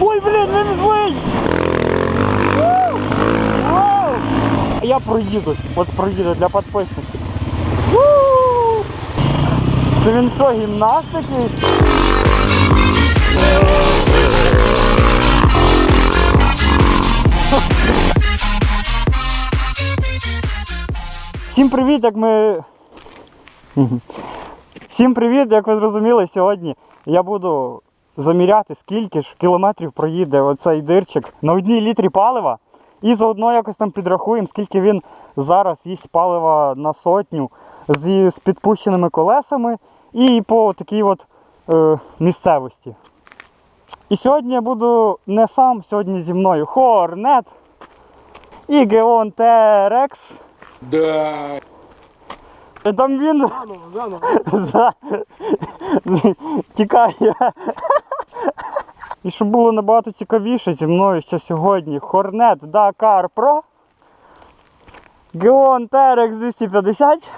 Ой, блін, він злий! Вау! Я проїдусь, от проїду для підписників. Це він що, гімнаст якийсь? Всім привіт, як ми. Всім привіт, як ви зрозуміли, сьогодні я буду заміряти, скільки ж кілометрів проїде оцей дирчик на одній літрі палива. І заодно якось там підрахуємо, скільки він зараз їсть палива на сотню з, з підпущеними колесами і по такій от е, місцевості. І сьогодні я буду не сам, сьогодні зі мною Хорнет і Геон Терекс. Да. Е, Там він Заново, заново. за... тікає. І щоб було набагато цікавіше зі мною ще сьогодні Хорнет Dakar Pro. Геон TRX 250.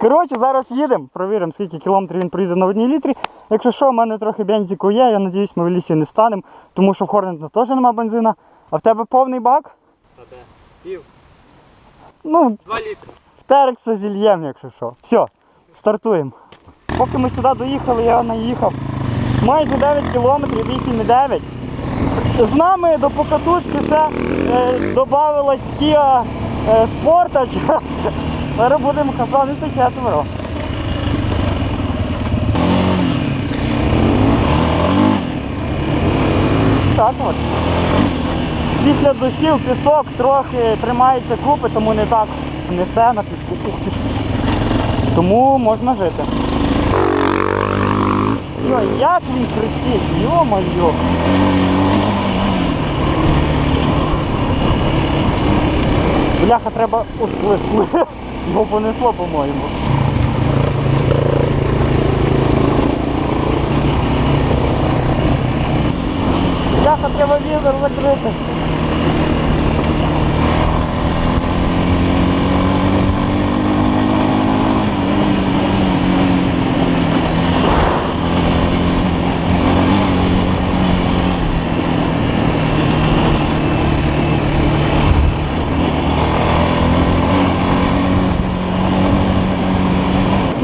Коротше, зараз їдемо, провіримо, скільки кілометрів він проїде на одній літрі. Якщо що, в мене трохи бензику є, я надіюсь, ми в лісі не станемо, тому що в Хорнета теж немає бензина. А в тебе повний бак? Пів. Ну, Два літри. в Терекса зільєм, якщо що. Все, стартуємо. Поки ми сюди доїхали, я наїхав майже 9 кілометрів, 8,9. З нами до покатушки ще е, додавалась Kia е, Sportage. Зараз будемо хасанити четверо. Так от. Після дощів пісок трохи тримається купи, тому не так несе на піску. Тому можна жити. Йой, як він кричить, йо-моє. Бляха, треба услышли. Його понесло, по-моєму. Бляха, треба візор закрити.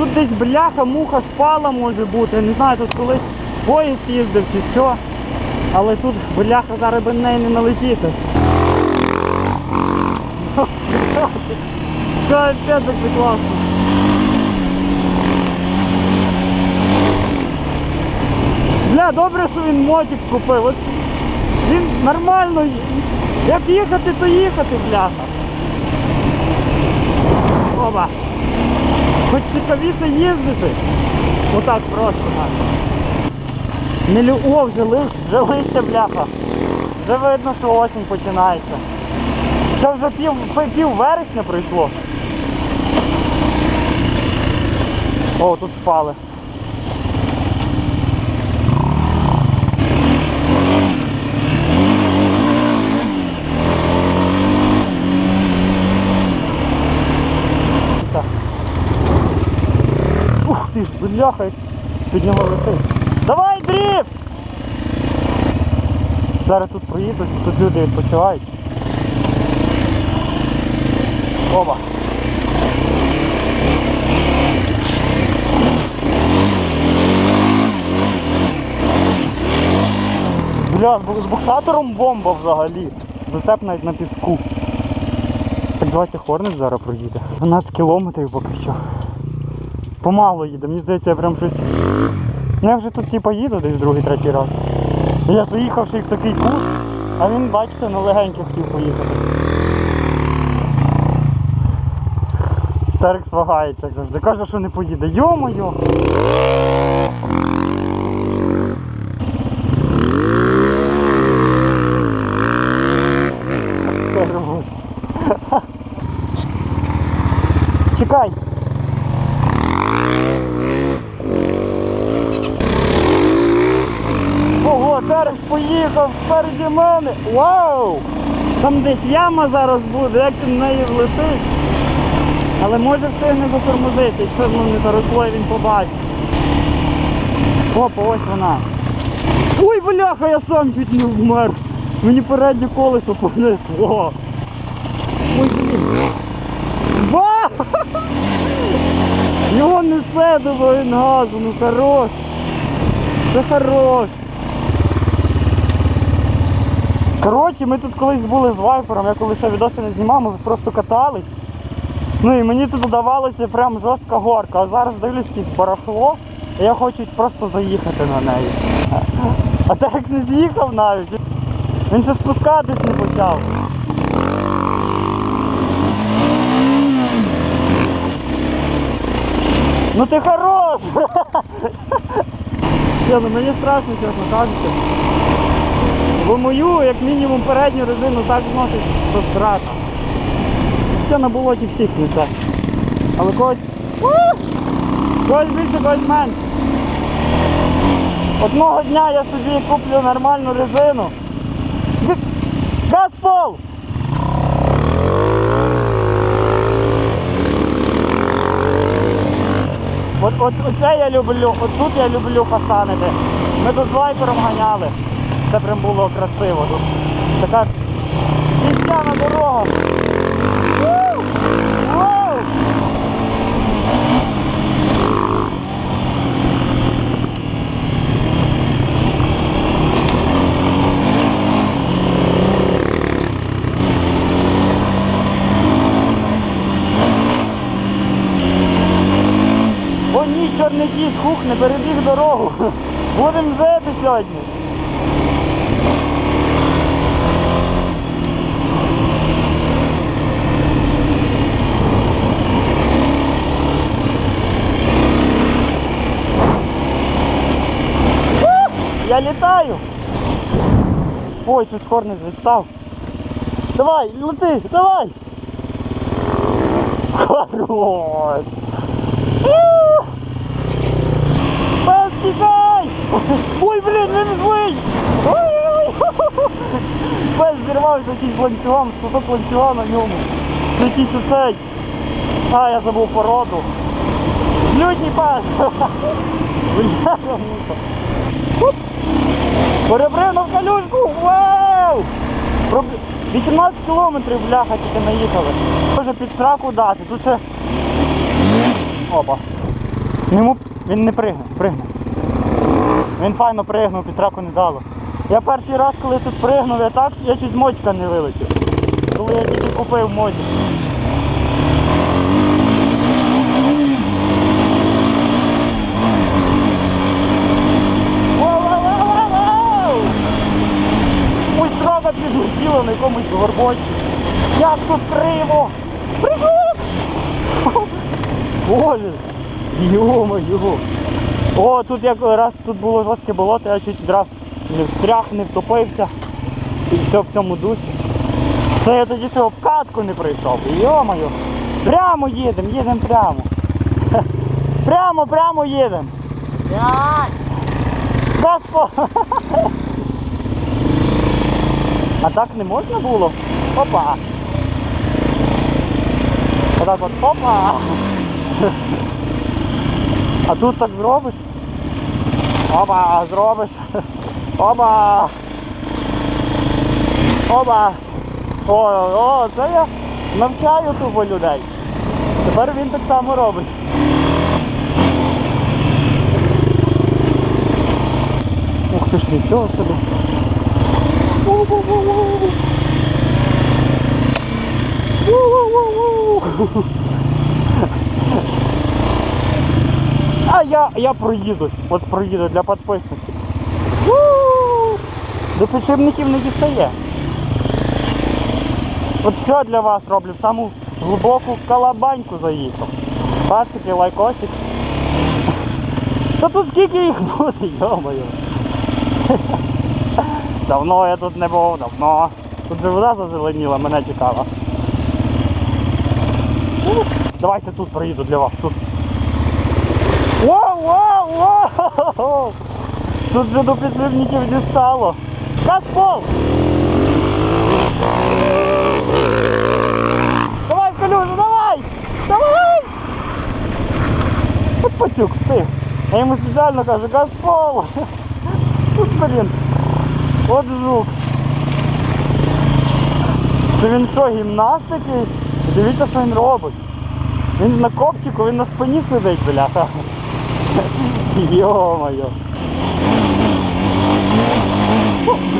Тут десь бляха, муха спала може бути. Я Не знаю, тут колись поїзд їздив чи що. Але тут бляха зараз би неї не налетіти. Капець, як класно. Бля, добре, що він мотик купив. От він нормально. Як їхати, то їхати, бляха. Оба. Хоч цікавіше їздити. Отак просто так. Не лю... О, вже лист, вже листя бляха. Вже видно, що осінь починається. Це вже пів, пів вересня прийшло. О, тут спали. Так. Ух ти ж, бляха, під нього летить. Давай дріфт! Зараз тут проїдуть, тут люди відпочивають. Оба. Бля, з буксатором бомба взагалі. Зацеп навіть на піску. Так давайте Хорнет зараз проїде. 12 кілометрів поки що. Помало їде, мені здається, я прям щось. Ну я вже тут типу їду десь другий, третій раз. Я заїхавши в такий кут, а він, бачите, на легеньких хотів поїхати. Терекс вагається, як завжди. Каже, що не поїде. Йо-моє! Терекс спереді мене. Вау! Там десь яма зараз буде, як він в неї влетить. Але може встигне затормозити, якщо ну, не заросло, він побачить. Опа, ось вона. Ой, бляха, я сам чуть не вмер. Мені переднє колесо понесло. Ой, блін. Ба! Його несе до газу, ну хорош. Це хорош. Коротше, ми тут колись були з вайпером, я коли ще відоси не знімав, ми просто катались. Ну і мені тут здавалося прям жорстка горка, а зараз дивлюсь якесь барахло, і я хочу просто заїхати на неї. А Терекс не з'їхав навіть. Він ще спускатись не почав. Ну ти хорош! Ні, ну мені страшно, чесно кажучи. Бо мою, як мінімум, передню резину так зносить, що страшно. Хоча на болоті всіх несе. Але когось. Когось більше, когось менше. Одного дня я собі куплю нормальну резину. Г- Газпол! От, от оце я люблю, от тут я люблю фасанити. Ми тут з вайпером ганяли. Це прям було красиво тут. Така піщана дорога. Чорний кіт, хух, не перебіг дорогу. Будемо жити сьогодні. Ух, Я літаю. Ой, щось хорник відстав. Давай, лети, давай. Хорош. Пес, тікай! Ой, блін, він злий! Пес зірвався якийсь ланцюгом, з ланцюга на ньому. Це якийсь оцей. А, я забув породу. Ключий пес! Бляха-муха. Оп! Перепринув калюшку! Вау! 18 кілометрів, бляха, тільки наїхали. Може під сраку дати. Тут ще. Опа. Йому він не пригне, пригне. Він файно пригнув, під сраку не дало. Я перший раз, коли тут пригнув, я так, я чуть з мочка не вилетів. Коли я тільки купив мотик. Срака підлетіла на якомусь горбочку. Як тут криво! Прыжок! Боже! Йо-моє! О, тут як раз тут було жорстке болото, я чуть раз не встряг, не втопився. І все в цьому дусі. Це я тоді ще обкатку не прийшов. Йо-моє! Прямо їдемо, їдемо прямо. Прямо, прямо їдемо. Газпо! А так не можна було? Опа! Отак от опа! А тут так зробиш? Опа, зробиш. Опа! Опа! О, о, це я навчаю тупо людей. Тепер він так само робить. Ух ти ж нічого собі. А я, я проїдусь. От проїду для підписників. До підшипників не дістає. От все для вас роблю, в саму глибоку калабаньку заїхав. Пацики, лайкосик. Та тут скільки їх буде, йо-моє. Давно я тут не був, давно. Тут же вода зазеленіла, мене чекала. Давайте тут проїду для вас. Тут. Вау, вау, вау! Тут же до підшипників дістало. Газпол! Давай, Калюша, давай! Давай! От пацюк встиг. Я йому спеціально кажу, Газпол! От, блін. От жук. Це він що, гімнаст якийсь? Дивіться, що він робить. Він на копчику, він на спині сидить, бляха. Йо-моє.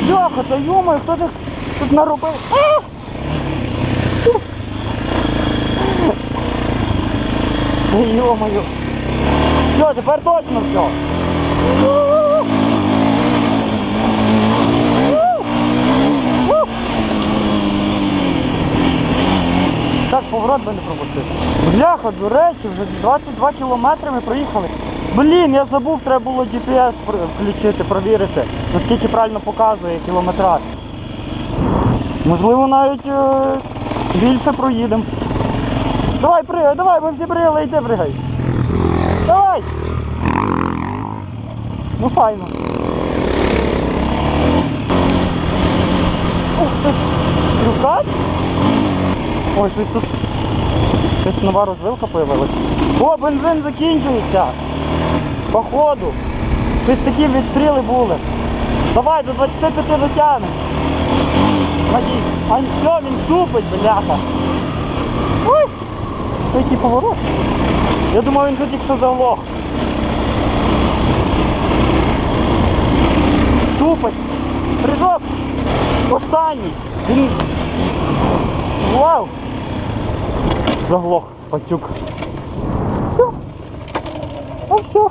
Бляха, та йо-моє, хто тут, тут наробив? Йо-моє. Все, тепер точно все. Так, поворот би не пропустити. Бляха, до речі, вже 22 кілометри ми проїхали. Блін, я забув, треба було GPS включити, провірити, наскільки правильно показує кілометраж. Можливо, навіть е, більше проїдемо. Давай, пригай, давай, ми всі пригали, йди пригай. Давай! Ну файно. Ух ти ж, трюкач? Ой, щось тут. Щось нова розвилка появилась. О, бензин закінчується! Походу. Щось такі відстріли були. Давай, до 25 дотягнемо. А все, він тупить, бляха. Ой! Який поворот. Я думав, він вже тільки що заглох. Тупить. Прыжок. Останній. Він. Вау! Заглох, пацюк. Все. А все.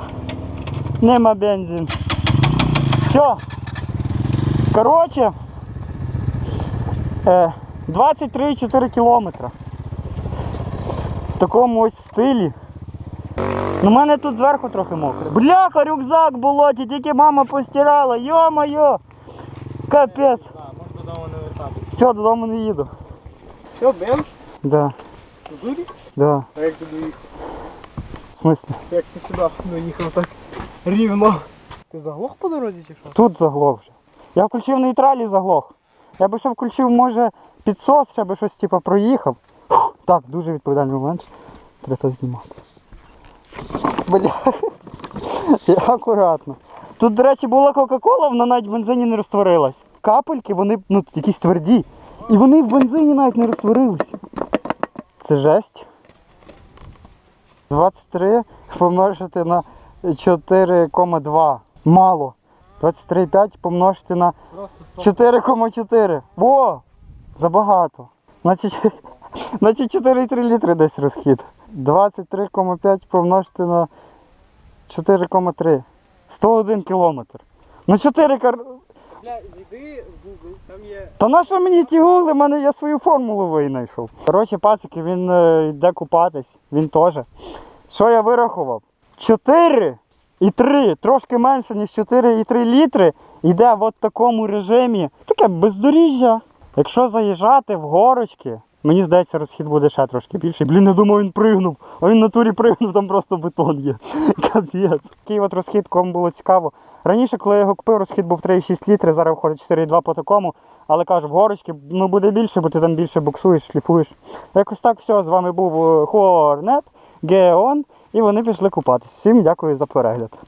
Нема бензин. Все. Короче. Е, 23,4 кілометра. В такому ось стилі. У мене тут зверху трохи мокре. Бляха, рюкзак болоті, тільки мама постирала. Йо-моє! Капець. Все, додому не їду. Що, бем? Да, Туди? да. А як ти доїхав? В смислі? Як ти сюди доїхав так рівно? Ти заглох по дорозі чи що? Тут заглох вже. Я включив нейтраль і заглох. Я би ще включив, може, підсос, ще би щось типу проїхав. Фух, Так, дуже відповідальний момент. Треба то знімати. Бля. Я акуратно. Тут, до речі, була Кока-Кола, вона навіть в бензині не розтворилась. Капельки, вони ну, якісь тверді. І вони в бензині навіть не розтворились. Це жесть. 23 помножити на 4,2. Мало. 23,5 помножити на 4,4. Во! Забагато. Значить, значить 4,3 літри десь розхід. 23,5 помножити на 4,3. 101 кілометр. Ну 4 кар... Та на що мені ті гугли? Мене я свою формулу винайшов. Коротше, пацики, він е, йде купатись, він теж. Що я вирахував? 4 і 3, трошки менше, ніж 4,3 літри, йде в от такому режимі. Таке бездоріжжя. Якщо заїжджати в горочки, мені здається, розхід буде ще трошки більший. Блін, я думав, він пригнув. А він в натурі пригнув, там просто бетон є. Капець. Такий от розхід, кому було цікаво. Раніше, коли я його купив, розхід був 3,6 літри, зараз виходить 4,2 по такому. Але кажу, в горочки ну, буде більше, бо ти там більше буксуєш, шліфуєш. Якось так все. З вами був Хорнет, Геон, і вони пішли купатись. Всім дякую за перегляд.